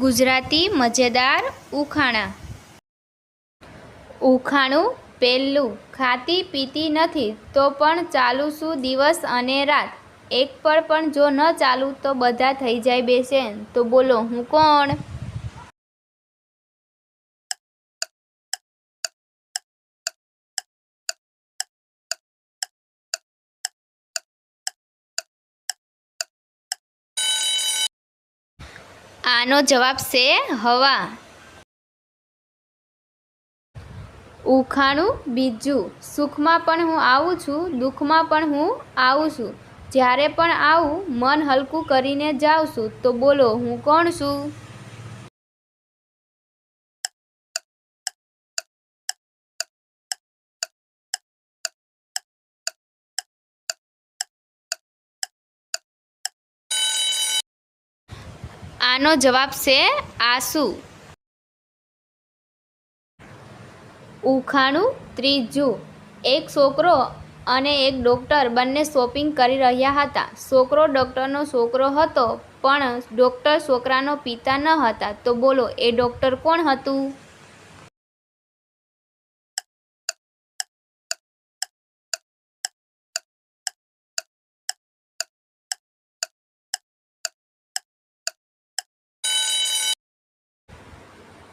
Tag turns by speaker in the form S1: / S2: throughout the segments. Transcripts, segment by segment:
S1: ગુજરાતી મજેદાર ઉખાણા. ઉખાણું પહેલું, ખાતી પીતી નથી, તો પણ ચાલું છું દિવસ અને રાત? એક પર પણ જો ન ચાલું તો બધા થઈ જાય બેસેન. તો બોલો, હું કોણ? આનો જવાબ છે હવા. ઉખાણું બીજું. સુખમાં પણ હું આવું છું, દુઃખમાં પણ હું આવું છું. જ્યારે પણ આવું, મન હલકું કરીને જાઉં છું, તો બોલો, હું કોણ છું? આનો જવાબ છે આસુ. ઉખાણું ત્રીજું. એક છોકરો અને એક ડૉક્ટર બંને શોપિંગ કરી રહ્યા હતા. છોકરો ડૉક્ટરનો છોકરો હતો, પણ ડૉક્ટર છોકરાનો પિતા ન હતા. તો બોલો, એ ડૉક્ટર કોણ હતું?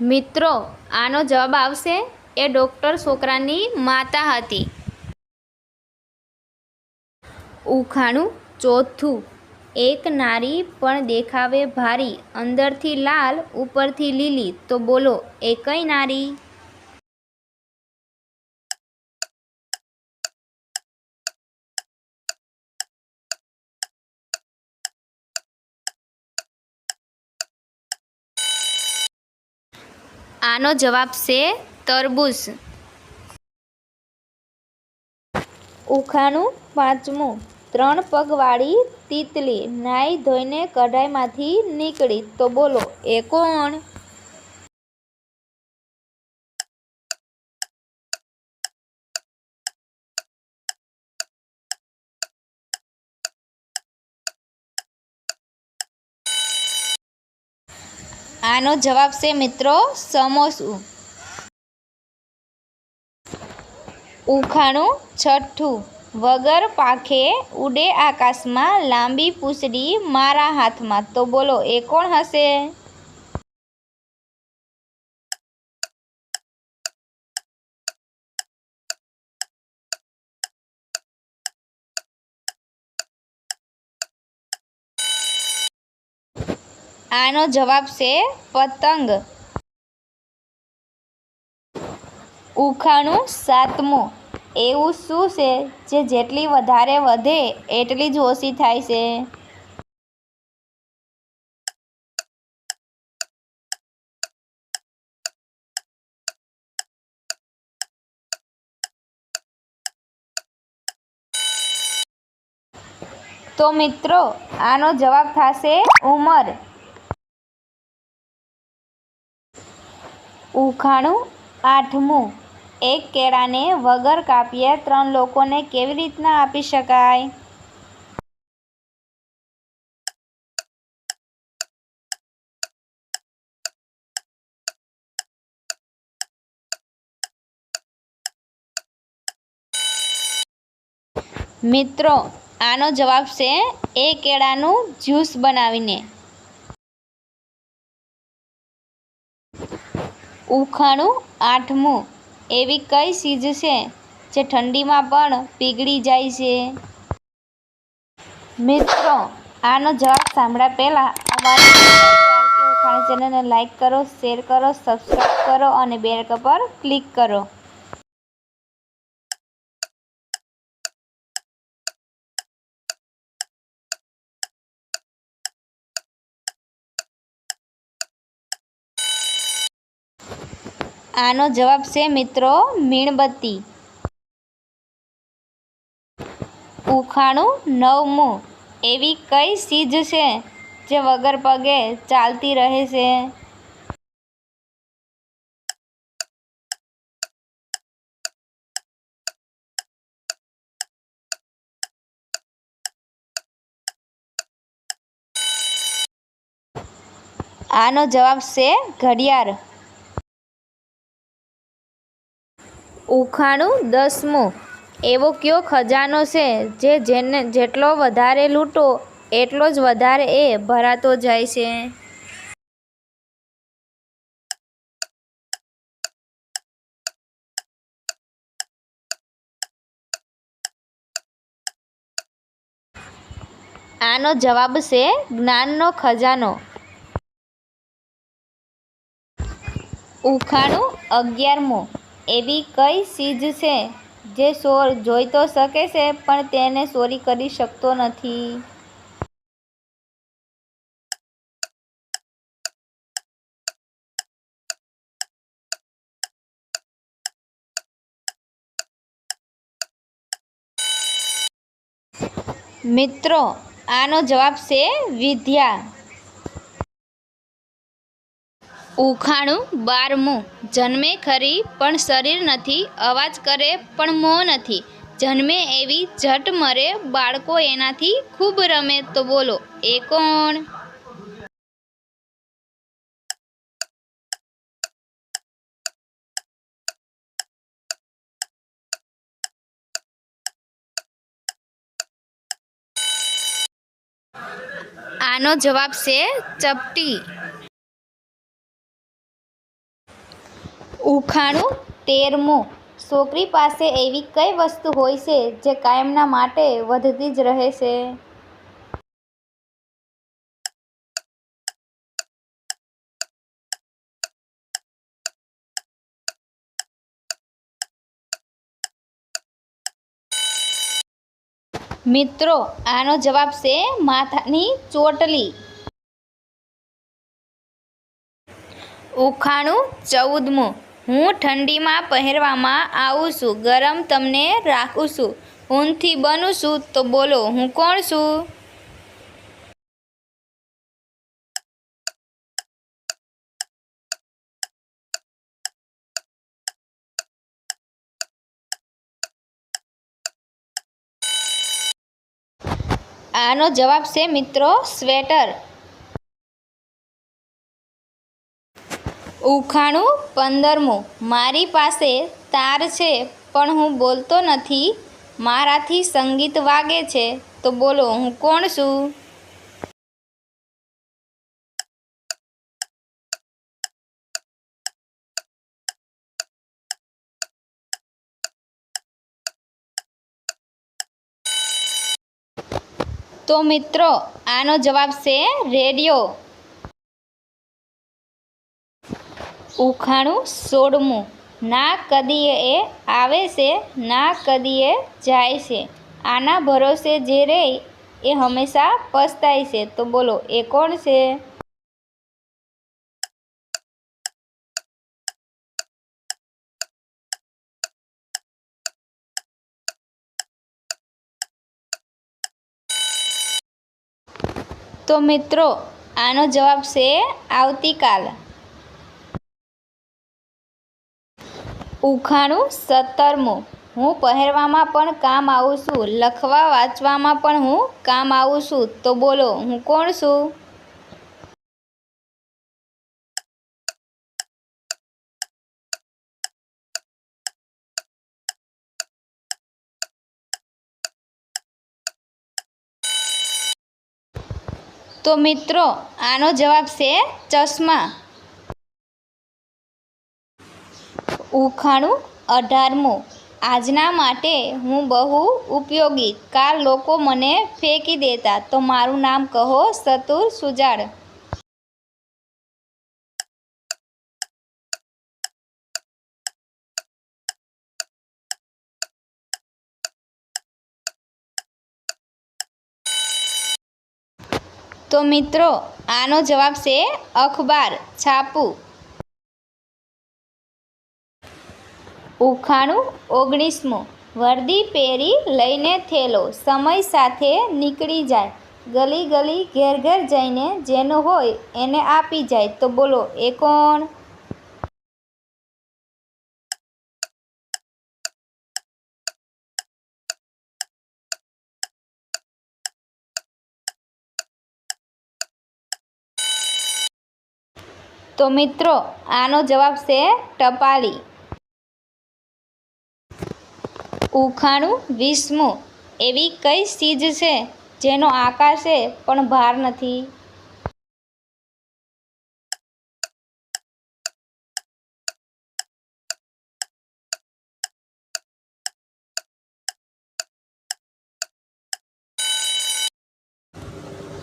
S1: મિત્રો, આનો જવાબ આવશે, એ ડૉક્ટર છોકરાની માતા હતી. ઉખાણું ચોથું. એક નારી પણ દેખાવે ભારી, અંદરથી લાલ, ઉપરથી લીલી. તો બોલો, એ કઈ નારી? આનો જવાબ છે તરબૂચ. ઉખાણું પાંચમું. ત્રણ પગવાળી તીતલી. નાઈ ધોઈને કઢાઈમાંથી નીકળી. તો બોલો, એ કોણ? આનો જવાબ છે મિત્રો સમોસું. ઉખાણું છઠ્ઠું. વગર પાખે ઉડે આકાશમાં લાંબી પૂછડી મારા હાથમાં. તો બોલો, એ કોણ હશે? આનો જવાબ છે પતંગ. ઉખાણું સાતમું. એવું શું છે જે જેટલી વધારે વધે એટલી જ ઓછી થાય છે? તો મિત્રો, આનો જવાબ થશે ઉંમર. ઉખાણું આઠમું. એક કેળાને વગર કાપીએ ત્રણ લોકોને કેવી રીતના આપી શકાય? મિત્રો, આનો જવાબ છે, એ કેળાનું જ્યુસ બનાવીને. ઉખાણું આઠમું એવી કઈ ચીજ છે જે ઠંડીમાં પણ પીગળી જાય છે? મિત્રો, આનો જવાબ સાંભળ્યા પહેલાં અમારી ઉખાણી ચેનલને લાઈક કરો, શેર કરો, સબસ્ક્રાઈબ કરો અને બેલ પર ક્લિક કરો. આનો જવાબ છે, મિત્રો, મીણબત્તી. ઉખાણું નવમું. એવી કઈ ચીજ છે જે વગર પગે ચાલતી રહે છે? આનો જવાબ છે, ઘડિયાળ. ઉખાણું દસમું. એવો કયો ખજાનો છે જે જેને જેટલો વધારે લૂંટો, એટલો જ વધારે એ ભરાતો જાય છે? આનો જવાબ છે જ્ઞાનનો ખજાનો. ઉખાણું અગિયારમું. એવી કઈ ચીજ છે જે ચોર જોઈ તો શકે છે, પણ તેને ચોરી કરી શકતો નથી? મિત્રો, આનો જવાબ છે વિદ્યા. ઉખાણું બારમું. જન્મે ખરી, પણ શરીર નથી, અવાજ કરે, પણ મોં નથી. જન્મે એવી ઝટ મરે, બાળકો એનાથી ખૂબ રમે, તો બોલો, એ કોણ? આનો જવાબ છે ચપટી. ઉખાણું તેરમું. છોકરી પાસે એવી કઈ વસ્તુ હોય છે જે કાયમના માટે વધતી જ રહે છે? મિત્રો, આનો જવાબ છે માથાની ચોટલી. ઉખાણું ચૌદમું. હું ઠંડીમાં પહેરવામાં આવું છું, ગરમ તમને રાખું છું. ઊનથી બનું છું તો બોલો, હું કોણ છું? આનો જવાબ છે મિત્રો સ્વેટર. ઉખાણું પંદરમું. મારી પાસે તાર છે, પણ હું બોલતો નથી. મારાથી સંગીત વાગે છે, તો બોલો, હું કોણ છું? તો મિત્રો, આનો જવાબ છે રેડિયો. ઉખાણું સોળમું ના કદીએ એ આવે છે, ના કદીએ જાય છે. આના ભરોસે જે રહે એ હંમેશા પસ્તાય છે. તો બોલો, એ કોણ છે? તો મિત્રો, આનો જવાબ છે આવતીકાલ. ઉખાણું સત્તરમું હું પહેરવામાં પણ કામ આવું છું. લખવા વાંચવામાં પણ હું કામ આવું છું. તો બોલો, હું કોણ છું? તો મિત્રો, આનો જવાબ છે ચશ્મા. ઉખાણું અઢારમું. આજના માટે હું બહુ ઉપયોગી. કાલ લોકો મને ફેંકી દેતા. તો મારું નામ કહો સતુર સુજાડ તો મિત્રો, આનો જવાબ છે અખબાર. છાપું. ઉખાણું ઓગણીસમું. વર્દી પહેરી લઈને થેલો. સમય સાથે નીકળી જાય. ગલી ગલી ઘેર ઘેર જઈને જેનો હોય એને આપી જાય. તો બોલો, એ કોણ? તો મિત્રો, આનો જવાબ છે ટપાલી. ઉખાણું વીસમું એવી કઈ ચીજ છે જેનો આકાર છે પણ ભાર નથી?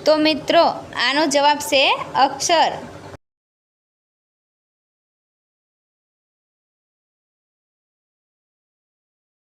S1: તો મિત્રો, આનો જવાબ છે અક્ષર.